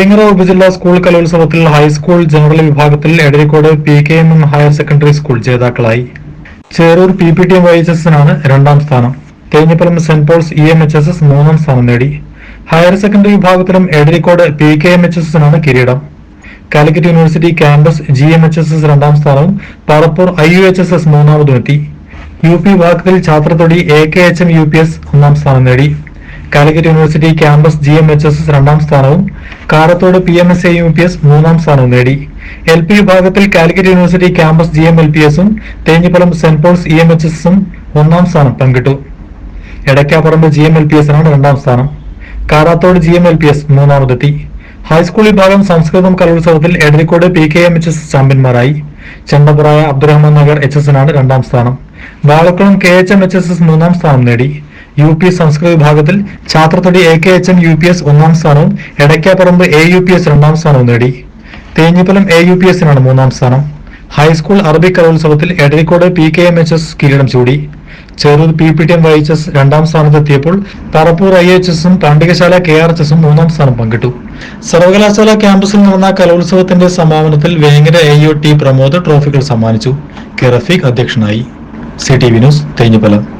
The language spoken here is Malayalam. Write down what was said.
വേങ്ങര ഉപജില്ലാ സ്കൂൾ കലോത്സവത്തിൽ ഹൈസ്കൂൾ ജനറൽ വിഭാഗത്തിൽ Edarikode P K M M higher secondary school ജേതാക്കളായി. Cherur P P T M Y H എസിനാണ് രണ്ടാം സ്ഥാനം. Thenhipalam saint Paul's E M H S S മൂന്നാം സ്ഥാനം നേടി. ഹയർ സെക്കൻഡറി വിഭാഗത്തിലും Edarikode P K M H S എസിനാണ് കിരീടം. Calicut university campus G M H S S രണ്ടാം സ്ഥാനവും Parappur I U H S S മൂന്നാമതും എത്തി. യു പി വിഭാഗത്തിൽ Chathrathodi A K H M U P S ഒന്നാം സ്ഥാനം നേടി. Calicut university campus G M H S S രണ്ടാം സ്ഥാനവും Karathode P M S A U P S മൂന്നാം സ്ഥാനം നേടി. എൽ പി വിഭാഗത്തിൽ Calicut university campus G M L P എസും Thenhipalam saint Paul's E M H S ഒന്നാം സ്ഥാനം പങ്കിട്ടു. Edakkaparamba G M L P എസിനാണ് രണ്ടാം സ്ഥാനം. Karathode G M L P S മൂന്നാമതെത്തി. High school വിഭാഗം സംസ്കൃതം കലോത്സവത്തിൽ Edarikode P K M H S ചാമ്പ്യന്മാരായി. Chendappuraya Abdurahman Nagar H ആണ് രണ്ടാം സ്ഥാനം. Valakkulam K H M H S S മൂന്നാം സ്ഥാനം നേടി. യു പി സംസ്കൃത വിഭാഗത്തിൽ Chathrathodi A K H M U P S ഒന്നാം സ്ഥാനവും Edakkaparamba A U P S രണ്ടാം സ്ഥാനവും നേടി. തേഞ്ഞിപ്പലം എ യു പി എസിനാണ് മൂന്നാം സ്ഥാനം. ഹൈസ്കൂൾ അറബി കലോത്സവത്തിൽ Edarikode P K M H S കിരീടം ചൂടി. Cherur P P T M Y H S രണ്ടാം സ്ഥാനത്തെത്തിയപ്പോൾ തറപ്പൂർ ഐ എച്ച് എസും പാണ്ഡികശാല കെ ആർ എച്ച് എസും മൂന്നാം സ്ഥാനം പങ്കിട്ടു. സർവകലാശാല ക്യാമ്പസിൽ നടന്ന കലോത്സവത്തിന്റെ സമാപനത്തിൽ Vengara A U T Pramod ട്രോഫികൾ സമ്മാനിച്ചു. കെ റഫീഖ് അധ്യക്ഷനായി. C T V news Thenhipalam.